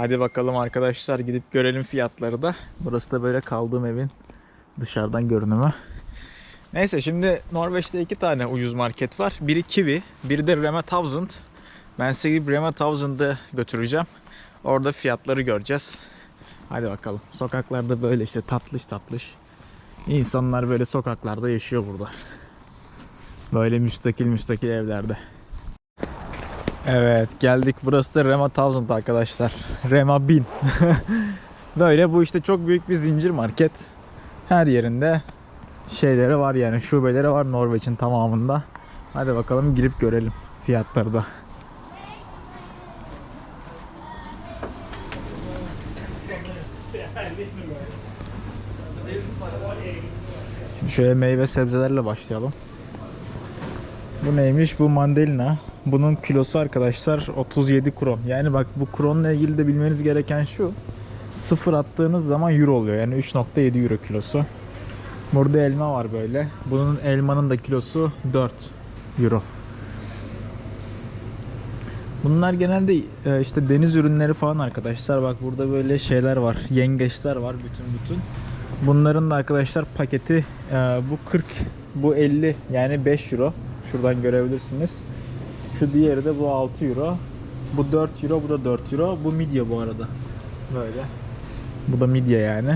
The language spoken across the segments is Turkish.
Hadi bakalım arkadaşlar gidip görelim fiyatları da. Burası da böyle kaldığım evin dışarıdan görünümü. Neyse şimdi Norveç'te iki tane ucuz market var. Biri Kiwi, biri de Rema 1000. Ben size gidip Rema 1000'ı götüreceğim. Orada fiyatları göreceğiz. Hadi bakalım. Sokaklarda böyle işte tatlış tatlış. İnsanlar böyle sokaklarda yaşıyor burada. Böyle müstakil müstakil evlerde. Evet geldik. Burası da Rema 1000 arkadaşlar. Rema 1000. Böyle bu işte çok büyük bir zincir market. Her yerinde şeyleri var yani şubeleri var Norveç'in tamamında. Hadi bakalım girip görelim fiyatları da. Şimdi şöyle meyve sebzelerle başlayalım. Bu neymiş? Bu mandalina. Bunun kilosu arkadaşlar 37 kron. Yani bak bu kronla ilgili de bilmeniz gereken şu. Sıfır attığınız zaman euro oluyor. Yani 3.7 euro kilosu. Burada elma var böyle. Bunun elmanın da kilosu 4 euro. Bunlar genelde e, işte deniz ürünleri falan arkadaşlar. Bak burada böyle şeyler var. Yengeçler var bütün bütün. Bunların da arkadaşlar paketi e, bu 40, bu 50 yani 5 euro. Şuradan görebilirsiniz. Şu diğeri de bu 6 euro. Bu 4 euro, bu da 4 euro. Bu midye bu arada. Böyle. Bu da midye yani.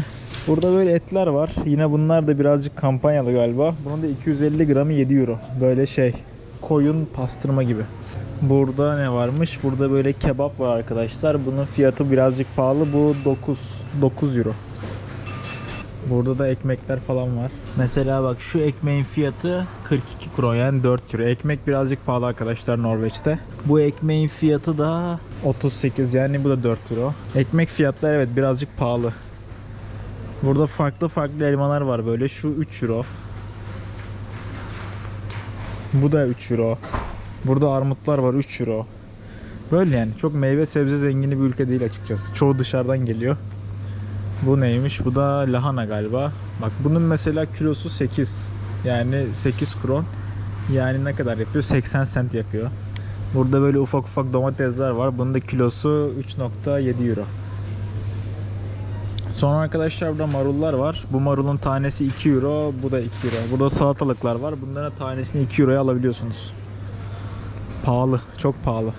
Burada böyle etler var. Yine bunlar da birazcık kampanyalı galiba. Bunun da 250 gramı 7 euro. Böyle şey koyun pastırma gibi. Burada ne varmış? Burada böyle kebap var arkadaşlar. Bunun fiyatı birazcık pahalı. Bu 9 9 euro. Burada da ekmekler falan var. Mesela bak şu ekmeğin fiyatı 42 kron yani 4 euro. Ekmek birazcık pahalı arkadaşlar Norveç'te. Bu ekmeğin fiyatı da 38 yani bu da 4 euro. Ekmek fiyatları evet birazcık pahalı. Burada farklı farklı elmalar var böyle. Şu 3 euro. Bu da 3 euro. Burada armutlar var 3 euro. Böyle yani çok meyve sebze zengini bir ülke değil açıkçası. Çoğu dışarıdan geliyor. Bu neymiş? Bu da lahana galiba. Bak bunun mesela kilosu 8. Yani 8 kron. Yani ne kadar yapıyor? 80 sent yapıyor. Burada böyle ufak ufak domatesler var. Bunun da kilosu 3.7 euro. Sonra arkadaşlar burada marullar var. Bu marulun tanesi 2 euro, bu da 2 euro. Burada salatalıklar var. Bunların tanesini 2 euroya alabiliyorsunuz. Pahalı, çok pahalı.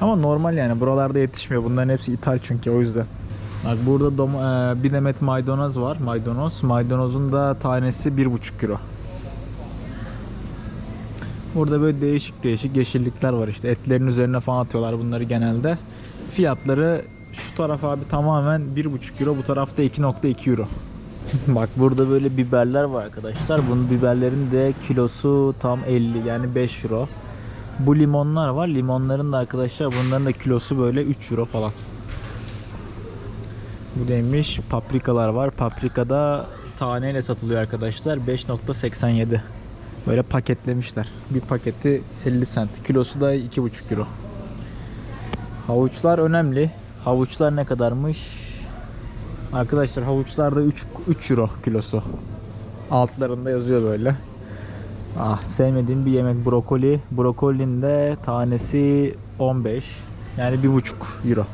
Ama normal yani buralarda yetişmiyor. Bunların hepsi ithal çünkü o yüzden. Bak burada dom- e, bir demet maydanoz var. Maydanoz. Maydanozun da tanesi 1,5 euro. Burada böyle değişik değişik yeşillikler var işte. Etlerin üzerine falan atıyorlar bunları genelde. Fiyatları şu taraf abi tamamen 1,5 euro. Bu tarafta 2,2 euro. Bak burada böyle biberler var arkadaşlar. Bunun biberlerin de kilosu tam 50 yani 5 euro. Bu limonlar var. Limonların da arkadaşlar bunların da kilosu böyle 3 euro falan. Bu neymiş? Paprikalar var. Paprikada taneyle satılıyor arkadaşlar. 5.87. Böyle paketlemişler. Bir paketi 50 cent. Kilosu da 2,5 euro. Havuçlar önemli. Havuçlar ne kadarmış? Arkadaşlar havuçlar da 3, 3 euro kilosu. Altlarında yazıyor böyle. Ah sevmediğim bir yemek brokoli. Brokolinin de tanesi 15. Yani 1,5 euro.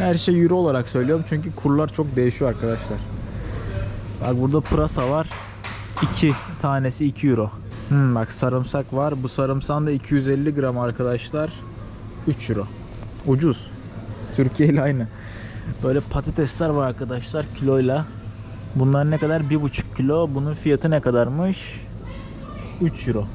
Her şey euro olarak söylüyorum çünkü kurlar çok değişiyor arkadaşlar. Bak burada pırasa var. 2 tanesi 2 euro. Hmm, bak sarımsak var. Bu sarımsağın da 250 gram arkadaşlar. 3 euro. Ucuz. Türkiye ile aynı. Böyle patatesler var arkadaşlar kiloyla. Bunlar ne kadar? 1,5 kilo. Bunun fiyatı ne kadarmış? 3 euro.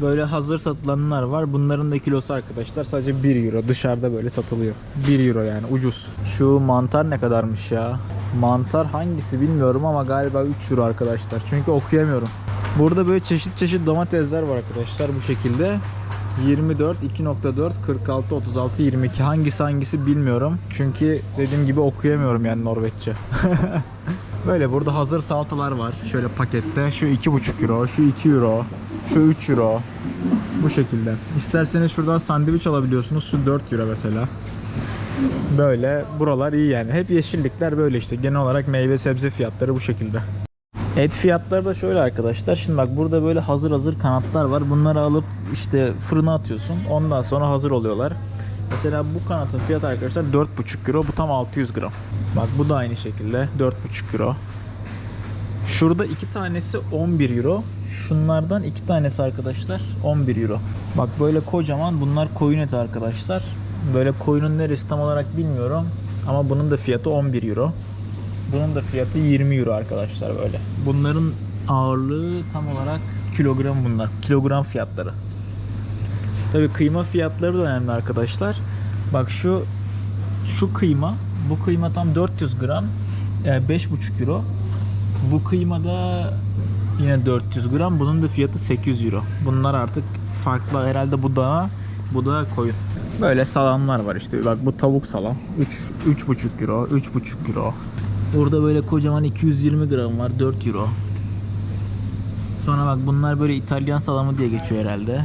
Böyle hazır satılanlar var. Bunların da kilosu arkadaşlar sadece 1 euro. Dışarıda böyle satılıyor. 1 euro yani ucuz. Şu mantar ne kadarmış ya? Mantar hangisi bilmiyorum ama galiba 3 euro arkadaşlar. Çünkü okuyamıyorum. Burada böyle çeşit çeşit domatesler var arkadaşlar bu şekilde. 24, 2.4, 46, 36, 22 hangisi hangisi bilmiyorum. Çünkü dediğim gibi okuyamıyorum yani Norveççe. Böyle burada hazır salatalar var. Şöyle pakette. Şu 2,5 euro, şu 2 euro, şu 3 euro. Bu şekilde. İsterseniz şuradan sandviç alabiliyorsunuz. Şu 4 euro mesela. Böyle buralar iyi yani. Hep yeşillikler böyle işte. Genel olarak meyve sebze fiyatları bu şekilde. Et fiyatları da şöyle arkadaşlar. Şimdi bak burada böyle hazır hazır kanatlar var. Bunları alıp işte fırına atıyorsun. Ondan sonra hazır oluyorlar. Mesela bu kanatın fiyatı arkadaşlar 4,5 euro. Bu tam 600 gram. Bak bu da aynı şekilde 4,5 euro. Şurada iki tanesi 11 euro. Şunlardan iki tanesi arkadaşlar 11 euro. Bak böyle kocaman bunlar koyun eti arkadaşlar. Böyle koyunun neresi tam olarak bilmiyorum. Ama bunun da fiyatı 11 euro. Bunun da fiyatı 20 euro arkadaşlar böyle. Bunların ağırlığı tam olarak kilogram bunlar. Kilogram fiyatları. Tabi kıyma fiyatları da önemli arkadaşlar. Bak şu şu kıyma, bu kıyma tam 400 gram, e, 5,5 euro. Bu kıyma da yine 400 gram. Bunun da fiyatı 800 euro. Bunlar artık farklı herhalde bu da bu da koyun. Böyle salamlar var işte. Bak bu tavuk salam. 3 3,5 euro, 3,5 euro. Burada böyle kocaman 220 gram var. 4 euro. Sonra bak bunlar böyle İtalyan salamı diye geçiyor herhalde.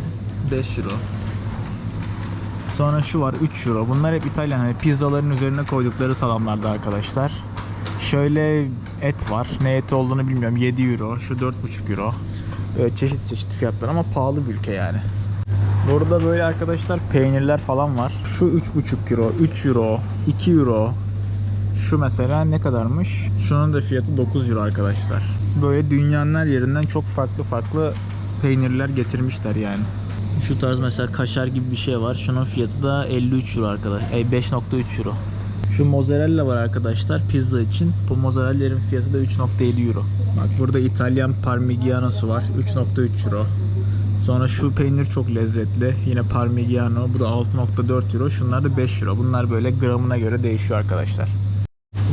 5 euro. Sonra şu var 3 euro. Bunlar hep İtalyan. Hani pizzaların üzerine koydukları salamlarda arkadaşlar. Şöyle et var. Ne eti olduğunu bilmiyorum. 7 euro. Şu 4,5 euro. Böyle çeşit çeşit fiyatlar ama pahalı bir ülke yani. Burada böyle arkadaşlar peynirler falan var. Şu 3,5 euro, 3 euro, 2 euro. Şu mesela ne kadarmış? Şunun da fiyatı 9 euro arkadaşlar. Böyle dünyanın her yerinden çok farklı farklı peynirler getirmişler yani. Şu tarz mesela kaşar gibi bir şey var. Şunun fiyatı da 53 euro arkadaş. E, 5.3 euro. Şu mozzarella var arkadaşlar pizza için. Bu mozzarella'ların fiyatı da 3.7 euro. Bak burada İtalyan parmigiano'su var. 3.3 euro. Sonra şu peynir çok lezzetli. Yine parmigiano. Bu da 6.4 euro. Şunlar da 5 euro. Bunlar böyle gramına göre değişiyor arkadaşlar.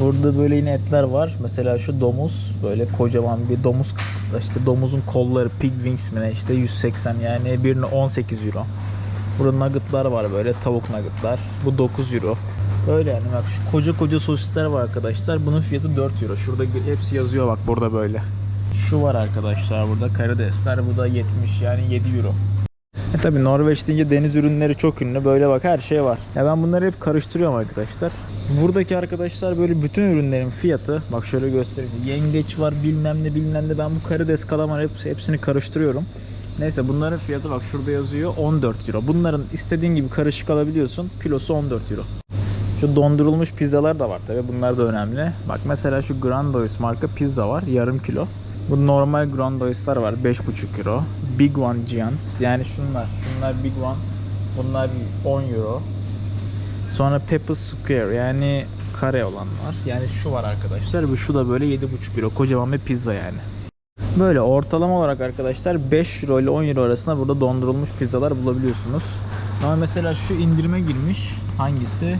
Burada böyle yine etler var. Mesela şu domuz böyle kocaman bir domuz işte domuzun kolları pig wings mi ne işte 180 yani birine 18 euro. Burada nuggetlar var böyle tavuk nuggetlar. Bu 9 euro. Böyle yani bak şu koca koca sosisler var arkadaşlar. Bunun fiyatı 4 euro. Şurada hepsi yazıyor bak burada böyle. Şu var arkadaşlar burada karidesler. Bu da 70 yani 7 euro. E tabi Norveç deyince deniz ürünleri çok ünlü. Böyle bak her şey var. Ya ben bunları hep karıştırıyorum arkadaşlar. Buradaki arkadaşlar böyle bütün ürünlerin fiyatı bak şöyle göstereyim. Yengeç var bilmem ne bilmem ne. Ben bu karides kalamar hepsi, hepsini karıştırıyorum. Neyse bunların fiyatı bak şurada yazıyor 14 euro. Bunların istediğin gibi karışık alabiliyorsun. Kilosu 14 euro. Şu dondurulmuş pizzalar da var tabi. Bunlar da önemli. Bak mesela şu Grandois marka pizza var. Yarım kilo. Bu normal Grandois'lar var. 5,5 euro. Big One Giants. Yani şunlar. Şunlar Big One. Bunlar 10 euro. Sonra Pepper Square yani kare olan var. Yani şu var arkadaşlar. Bu şu da böyle 7,5 euro. Kocaman bir pizza yani. Böyle ortalama olarak arkadaşlar 5 euro ile 10 euro arasında burada dondurulmuş pizzalar bulabiliyorsunuz. Ama mesela şu indirime girmiş. Hangisi?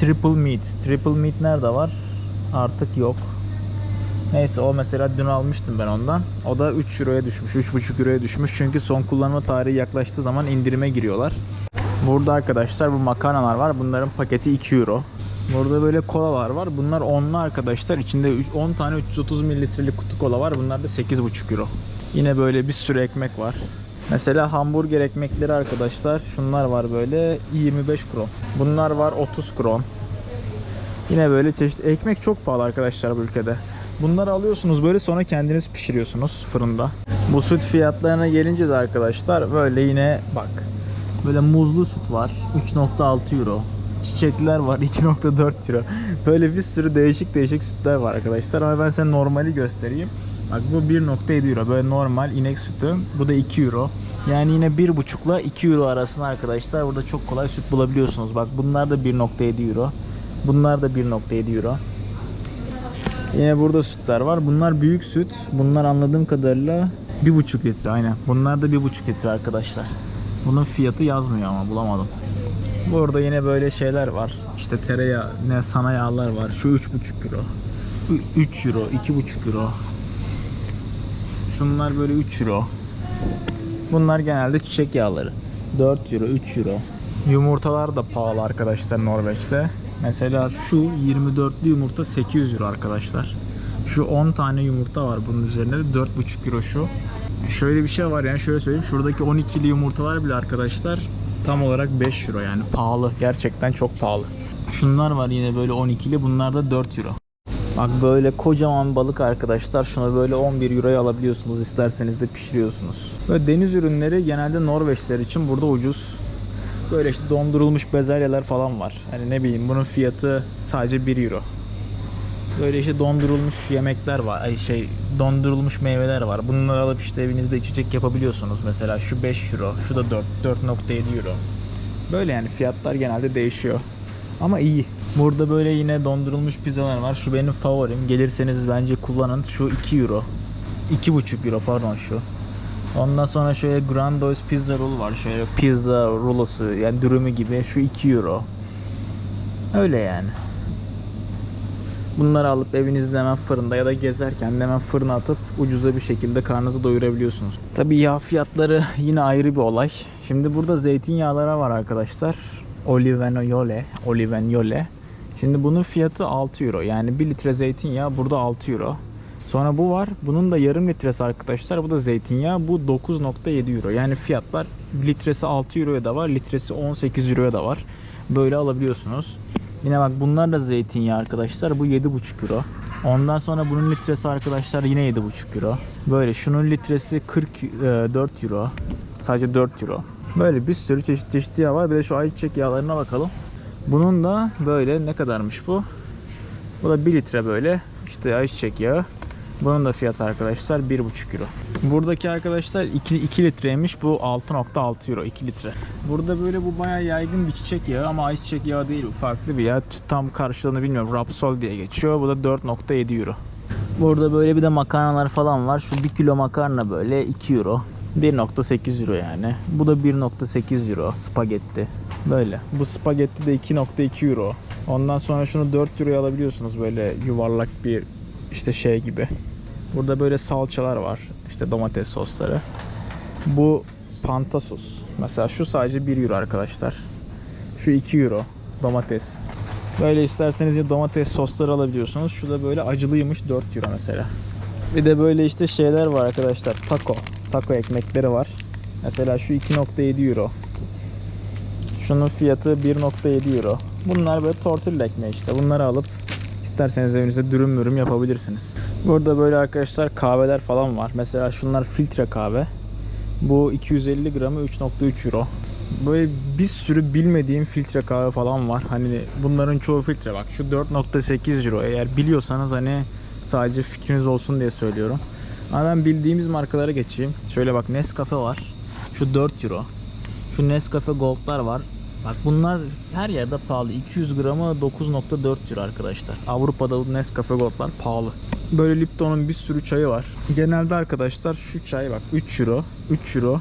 Triple Meat. Triple Meat nerede var? Artık yok. Neyse o mesela dün almıştım ben ondan. O da 3 euroya düşmüş. 3,5 euroya düşmüş. Çünkü son kullanma tarihi yaklaştığı zaman indirime giriyorlar. Burada arkadaşlar bu makarnalar var. Bunların paketi 2 euro. Burada böyle kolalar var. Bunlar onlu arkadaşlar. İçinde üç- 10 tane 330 mililitrelik kutu kola var. Bunlar da 8,5 euro. Yine böyle bir sürü ekmek var. Mesela hamburger ekmekleri arkadaşlar. Şunlar var böyle 25 kron. Bunlar var 30 kron. Yine böyle çeşit ekmek çok pahalı arkadaşlar bu ülkede. Bunları alıyorsunuz böyle sonra kendiniz pişiriyorsunuz fırında. Bu süt fiyatlarına gelince de arkadaşlar böyle yine bak. Böyle muzlu süt var 3.6 euro. Çiçekler var 2.4 euro. Böyle bir sürü değişik değişik sütler var arkadaşlar ama ben size normali göstereyim. Bak bu 1.7 euro böyle normal inek sütü. Bu da 2 euro. Yani yine 1.5 ile 2 euro arasında arkadaşlar burada çok kolay süt bulabiliyorsunuz. Bak bunlar da 1.7 euro. Bunlar da 1.7 euro. Yine burada sütler var. Bunlar büyük süt. Bunlar anladığım kadarıyla 1.5 litre aynen. Bunlar da 1.5 litre arkadaşlar. Bunun fiyatı yazmıyor ama bulamadım. Burada yine böyle şeyler var. İşte tereyağı, ne sana yağlar var. Şu 3.5 euro. Ü- 3 euro, 2.5 euro. Şunlar böyle 3 euro. Bunlar genelde çiçek yağları. 4 euro, 3 euro. Yumurtalar da pahalı arkadaşlar Norveç'te. Mesela şu 24'lü yumurta 800 euro arkadaşlar. Şu 10 tane yumurta var bunun üzerinde de 4,5 euro şu. Şöyle bir şey var yani şöyle söyleyeyim. Şuradaki 12'li yumurtalar bile arkadaşlar tam olarak 5 euro yani pahalı. Gerçekten çok pahalı. Şunlar var yine böyle 12'li bunlar da 4 euro. Bak böyle kocaman balık arkadaşlar. Şunu böyle 11 euroya alabiliyorsunuz. isterseniz de pişiriyorsunuz. Böyle deniz ürünleri genelde Norveçler için burada ucuz. Böyle işte dondurulmuş bezelyeler falan var. Hani ne bileyim bunun fiyatı sadece 1 euro. Böyle işte dondurulmuş yemekler var. Ay şey dondurulmuş meyveler var. Bunları alıp işte evinizde içecek yapabiliyorsunuz. Mesela şu 5 euro, şu da 4 4.7 euro. Böyle yani fiyatlar genelde değişiyor. Ama iyi. Burada böyle yine dondurulmuş pizzalar var. Şu benim favorim. Gelirseniz bence kullanın. Şu 2 euro. 2,5 euro pardon şu. Ondan sonra şöyle Grandois pizza roll var. Şöyle pizza rulosu yani dürümü gibi. Şu 2 euro. Öyle yani. Bunları alıp evinizde hemen fırında ya da gezerken de hemen fırına atıp ucuza bir şekilde karnınızı doyurabiliyorsunuz. Tabii yağ fiyatları yine ayrı bir olay. Şimdi burada zeytinyağları var arkadaşlar. Olivenole, Olivenole. Şimdi bunun fiyatı 6 euro. Yani 1 litre zeytinyağı burada 6 euro. Sonra bu var. Bunun da yarım litresi arkadaşlar. Bu da zeytinyağı. Bu 9.7 euro. Yani fiyatlar litresi 6 euroya da var. Litresi 18 euroya da var. Böyle alabiliyorsunuz. Yine bak bunlar da zeytinyağı arkadaşlar. Bu 7.5 euro. Ondan sonra bunun litresi arkadaşlar yine 7.5 euro. Böyle şunun litresi 44 euro. Sadece 4 euro. Böyle bir sürü çeşit çeşit yağ var. Bir de şu ayçiçek yağlarına bakalım. Bunun da böyle ne kadarmış bu? Bu da 1 litre böyle. İşte ayçiçek yağı. Bunun da fiyatı arkadaşlar 1,5 euro. Buradaki arkadaşlar 2, 2 litreymiş. Bu 6.6 euro 2 litre. Burada böyle bu bayağı yaygın bir çiçek yağı ama ayçiçek yağı değil. Farklı bir yağ. Tam karşılığını bilmiyorum. Rapsol diye geçiyor. Bu da 4.7 euro. Burada böyle bir de makarnalar falan var. Şu 1 kilo makarna böyle 2 euro. 1.8 euro yani. Bu da 1.8 euro spagetti. Böyle. Bu spagetti de 2.2 euro. Ondan sonra şunu 4 euroya alabiliyorsunuz böyle yuvarlak bir işte şey gibi. Burada böyle salçalar var. İşte domates sosları. Bu panta sos. Mesela şu sadece 1 euro arkadaşlar. Şu 2 euro domates. Böyle isterseniz ya domates sosları alabiliyorsunuz. Şu da böyle acılıymış 4 euro mesela. Bir de böyle işte şeyler var arkadaşlar. Taco. Taco ekmekleri var. Mesela şu 2.7 euro. Şunun fiyatı 1.7 euro. Bunlar böyle tortilla ekmeği işte. Bunları alıp isterseniz evinizde dürüm mürüm yapabilirsiniz. Burada böyle arkadaşlar kahveler falan var. Mesela şunlar filtre kahve. Bu 250 gramı 3.3 euro. Böyle bir sürü bilmediğim filtre kahve falan var. Hani bunların çoğu filtre bak. Şu 4.8 euro. Eğer biliyorsanız hani sadece fikriniz olsun diye söylüyorum. Ama ben bildiğimiz markalara geçeyim. Şöyle bak Nescafe var. Şu 4 euro. Şu Nescafe Gold'lar var. Bak bunlar her yerde pahalı. 200 gramı 9.4 euro arkadaşlar. Avrupa'da bu Nescafe Gold'lar pahalı. Böyle Lipton'un bir sürü çayı var. Genelde arkadaşlar şu çay bak 3 euro, 3 euro,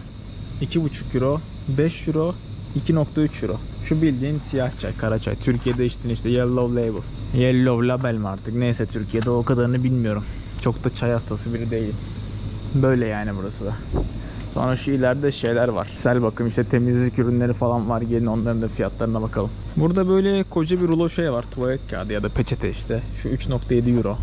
2.5 euro, 5 euro, 2.3 euro. Şu bildiğin siyah çay, kara çay. Türkiye'de içtiğin işte Yellow Label. Yellow Label mi artık? Neyse Türkiye'de o kadarını bilmiyorum. Çok da çay hastası biri değilim. Böyle yani burası da. Sonra şu ileride şeyler var. Sel bakım işte temizlik ürünleri falan var. Gelin onların da fiyatlarına bakalım. Burada böyle koca bir rulo şey var. Tuvalet kağıdı ya da peçete işte. Şu 3.7 euro.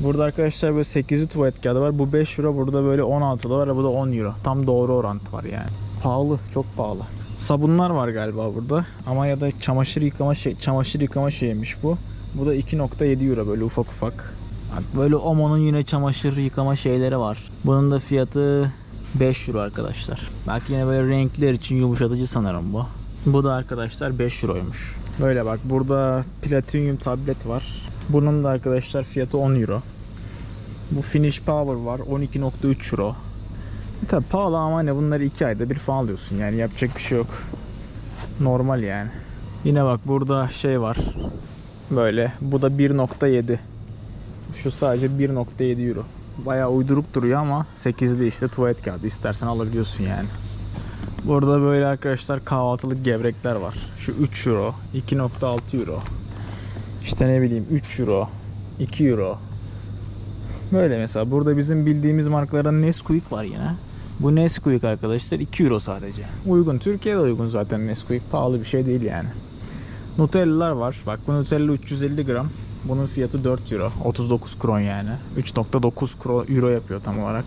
Burada arkadaşlar böyle 8'li tuvalet kağıdı var. Bu 5 euro. Burada böyle 16'lı var. Bu da 10 euro. Tam doğru orantı var yani. Pahalı. Çok pahalı. Sabunlar var galiba burada. Ama ya da çamaşır yıkama şey, çamaşır yıkama şeymiş bu. Bu da 2.7 euro böyle ufak ufak. Bak böyle Omo'nun yine çamaşır yıkama şeyleri var. Bunun da fiyatı 5 euro arkadaşlar. Belki yine böyle renkler için yumuşatıcı sanırım bu. Bu da arkadaşlar 5 euroymuş. Böyle bak burada platinyum tablet var. Bunun da arkadaşlar fiyatı 10 euro. Bu Finish Power var 12.3 euro. Tabi pahalı ama ne bunları 2 ayda bir falan alıyorsun yani yapacak bir şey yok. Normal yani. Yine bak burada şey var. Böyle bu da 1.7. Şu sadece 1.7 euro. Bayağı uyduruk duruyor ama 8'li işte tuvalet kağıdı istersen alabiliyorsun yani. Burada böyle arkadaşlar kahvaltılık gevrekler var. Şu 3 euro, 2.6 euro. İşte ne bileyim 3 euro, 2 euro. Böyle mesela burada bizim bildiğimiz markalardan Nesquik var yine. Bu Nesquik arkadaşlar 2 euro sadece. Uygun. Türkiye'de uygun zaten Nesquik. Pahalı bir şey değil yani. Nutella'lar var. Bak bu Nutella 350 gram. Bunun fiyatı 4 euro. 39 kron yani. 3.9 kro- euro yapıyor tam olarak.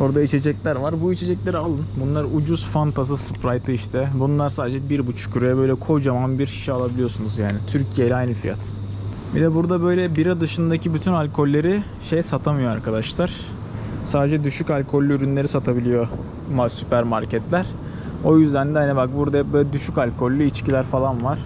Orada içecekler var. Bu içecekleri alın. Bunlar ucuz Fanta'sı Sprite işte. Bunlar sadece 1.5 euroya böyle kocaman bir şişe alabiliyorsunuz yani. Türkiye ile aynı fiyat. Bir de burada böyle bira dışındaki bütün alkolleri şey satamıyor arkadaşlar. Sadece düşük alkollü ürünleri satabiliyor ma- süpermarketler. O yüzden de hani bak burada böyle düşük alkollü içkiler falan var.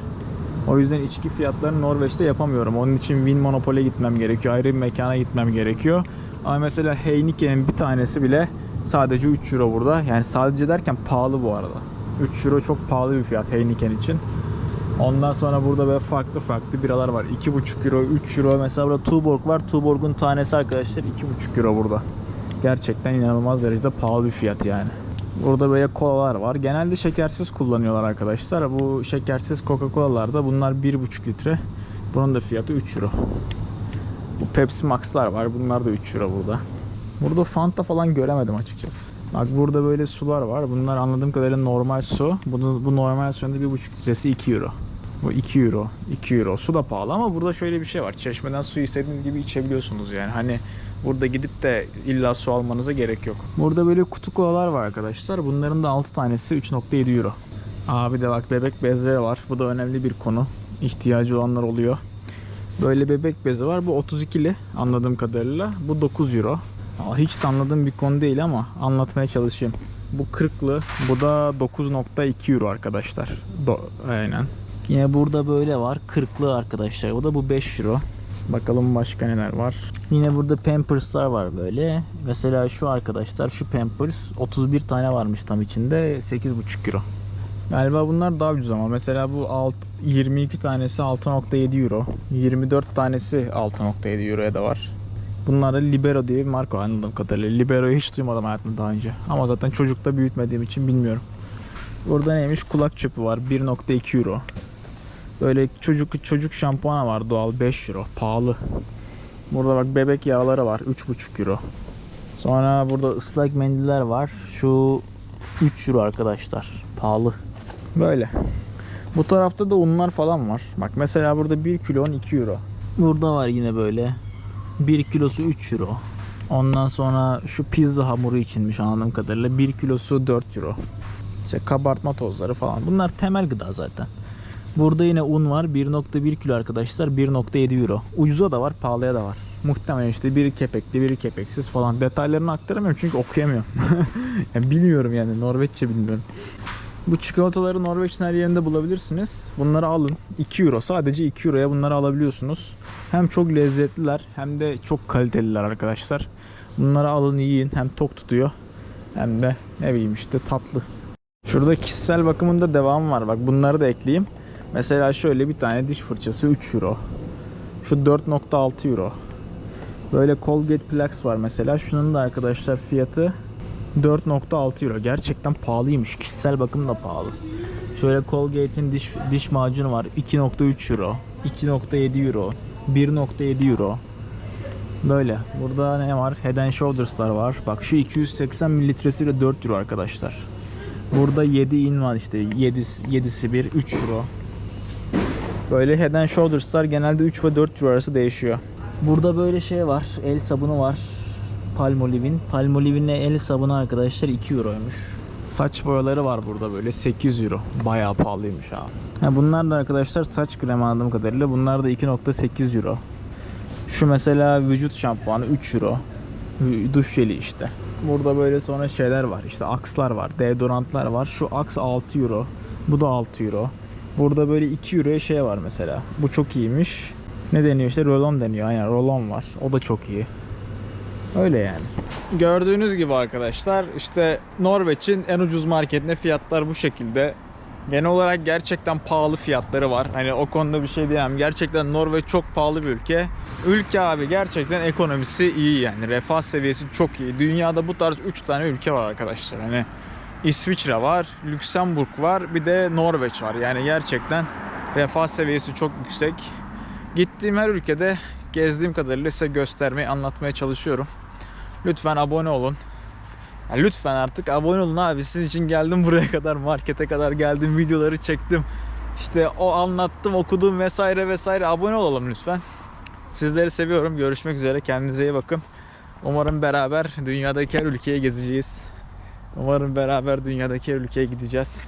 O yüzden içki fiyatlarını Norveç'te yapamıyorum. Onun için Win Monopol'e gitmem gerekiyor. Ayrı bir mekana gitmem gerekiyor. Ama mesela Heineken'in bir tanesi bile sadece 3 euro burada. Yani sadece derken pahalı bu arada. 3 euro çok pahalı bir fiyat Heineken için. Ondan sonra burada böyle farklı farklı biralar var. 2,5 euro, 3 euro. Mesela burada Tuborg var. Tuborg'un tanesi arkadaşlar 2,5 euro burada. Gerçekten inanılmaz derecede pahalı bir fiyat yani. Burada böyle kolalar var. Genelde şekersiz kullanıyorlar arkadaşlar. Bu şekersiz Coca-Cola'larda bunlar 1,5 litre. Bunun da fiyatı 3 euro. Bu Pepsi Max'lar var. Bunlar da 3 euro burada. Burada Fanta falan göremedim açıkçası. Bak burada böyle sular var. Bunlar anladığım kadarıyla normal su. Bunu, bu normal suyun da 1,5 litresi 2 euro. Bu 2 euro. 2 euro. Su da pahalı ama burada şöyle bir şey var. Çeşmeden su istediğiniz gibi içebiliyorsunuz yani. Hani burada gidip de illa su almanıza gerek yok. Burada böyle kutu kolalar var arkadaşlar. Bunların da 6 tanesi 3.7 euro. Abi de bak bebek bezleri var. Bu da önemli bir konu. İhtiyacı olanlar oluyor. Böyle bebek bezi var. Bu 32'li anladığım kadarıyla. Bu 9 euro. Hiç de anladığım bir konu değil ama anlatmaya çalışayım. Bu 40'lı. Bu da 9.2 euro arkadaşlar. Do- aynen. Yine burada böyle var. 40'lı arkadaşlar. Bu da bu 5 euro. Bakalım başka neler var. Yine burada Pampers'lar var böyle. Mesela şu arkadaşlar şu Pampers 31 tane varmış tam içinde 8.5 euro. Galiba bunlar daha ucuz ama mesela bu alt, 22 tanesi 6.7 euro. 24 tanesi 6.7 euroya da var. Bunlar da Libero diye bir marka anladığım kadarıyla. Libero'yu hiç duymadım hayatımda daha önce. Ama zaten çocukta büyütmediğim için bilmiyorum. Burada neymiş? Kulak çöpü var. 1.2 euro. Böyle çocuk çocuk şampuanı var doğal 5 euro. Pahalı. Burada bak bebek yağları var 3.5 euro. Sonra burada ıslak mendiller var. Şu 3 euro arkadaşlar. Pahalı. Böyle. Bu tarafta da unlar falan var. Bak mesela burada 1 kilo 2 euro. Burada var yine böyle. 1 kilosu 3 euro. Ondan sonra şu pizza hamuru içinmiş anladığım kadarıyla 1 kilosu 4 euro. İşte kabartma tozları falan. Bunlar temel gıda zaten. Burada yine un var. 1.1 kilo arkadaşlar. 1.7 euro. Ucuza da var, pahalıya da var. Muhtemelen işte biri kepekli, biri kepeksiz falan. Detaylarını aktaramıyorum çünkü okuyamıyorum. yani bilmiyorum yani. Norveççe bilmiyorum. Bu çikolataları Norveç'in her yerinde bulabilirsiniz. Bunları alın. 2 euro. Sadece 2 euroya bunları alabiliyorsunuz. Hem çok lezzetliler hem de çok kaliteliler arkadaşlar. Bunları alın yiyin. Hem tok tutuyor hem de ne bileyim işte tatlı. Şurada kişisel bakımında devam var. Bak bunları da ekleyeyim. Mesela şöyle bir tane diş fırçası 3 euro. Şu 4.6 euro. Böyle Colgate Plax var mesela. Şunun da arkadaşlar fiyatı 4.6 euro. Gerçekten pahalıymış. Kişisel bakım da pahalı. Şöyle Colgate'in diş diş macunu var. 2.3 euro. 2.7 euro. 1.7 euro. Böyle. Burada ne var? Head Shoulders'lar var. Bak şu 280 mililitresi de 4 euro arkadaşlar. Burada 7 in var işte. 7, 7'si 1 3 euro. Böyle Head and Shoulders'lar genelde 3 ve 4 euro arası değişiyor. Burada böyle şey var. El sabunu var. Palmolive'in. Palmolive'in el sabunu arkadaşlar 2 euroymuş. Saç boyaları var burada böyle 8 euro. Bayağı pahalıymış ha. ha bunlar da arkadaşlar saç kremi anladığım kadarıyla. Bunlar da 2.8 euro. Şu mesela vücut şampuanı 3 euro. Duş jeli işte. Burada böyle sonra şeyler var. İşte akslar var. Deodorantlar var. Şu aks 6 euro. Bu da 6 euro. Burada böyle 2 euroya şey var mesela. Bu çok iyiymiş. Ne deniyor işte rolon deniyor. Aynen rolon var. O da çok iyi. Öyle yani. Gördüğünüz gibi arkadaşlar işte Norveç'in en ucuz marketinde fiyatlar bu şekilde. Genel olarak gerçekten pahalı fiyatları var. Hani o konuda bir şey diyemem. Gerçekten Norveç çok pahalı bir ülke. Ülke abi gerçekten ekonomisi iyi yani. Refah seviyesi çok iyi. Dünyada bu tarz 3 tane ülke var arkadaşlar. Hani İsviçre var, Lüksemburg var, bir de Norveç var. Yani gerçekten refah seviyesi çok yüksek. Gittiğim her ülkede gezdiğim kadarıyla size göstermeyi, anlatmaya çalışıyorum. Lütfen abone olun. Ya lütfen artık abone olun abi. Sizin için geldim buraya kadar, markete kadar geldim, videoları çektim. İşte o anlattım, okudum vesaire vesaire. Abone olalım lütfen. Sizleri seviyorum. Görüşmek üzere. Kendinize iyi bakın. Umarım beraber dünyadaki her ülkeye gezeceğiz. Umarım beraber dünyadaki ülkeye gideceğiz.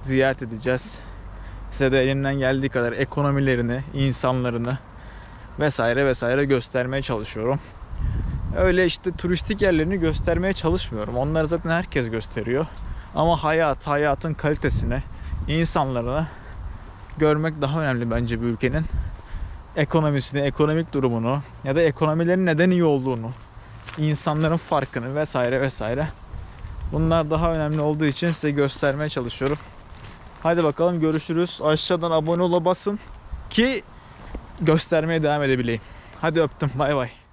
Ziyaret edeceğiz. Size de elimden geldiği kadar ekonomilerini, insanlarını vesaire vesaire göstermeye çalışıyorum. Öyle işte turistik yerlerini göstermeye çalışmıyorum. Onları zaten herkes gösteriyor. Ama hayat, hayatın kalitesini, insanlarını görmek daha önemli bence bir ülkenin. Ekonomisini, ekonomik durumunu ya da ekonomilerin neden iyi olduğunu, insanların farkını vesaire vesaire. Bunlar daha önemli olduğu için size göstermeye çalışıyorum. Hadi bakalım görüşürüz. Aşağıdan abone ola basın ki göstermeye devam edebileyim. Hadi öptüm. Bay bay.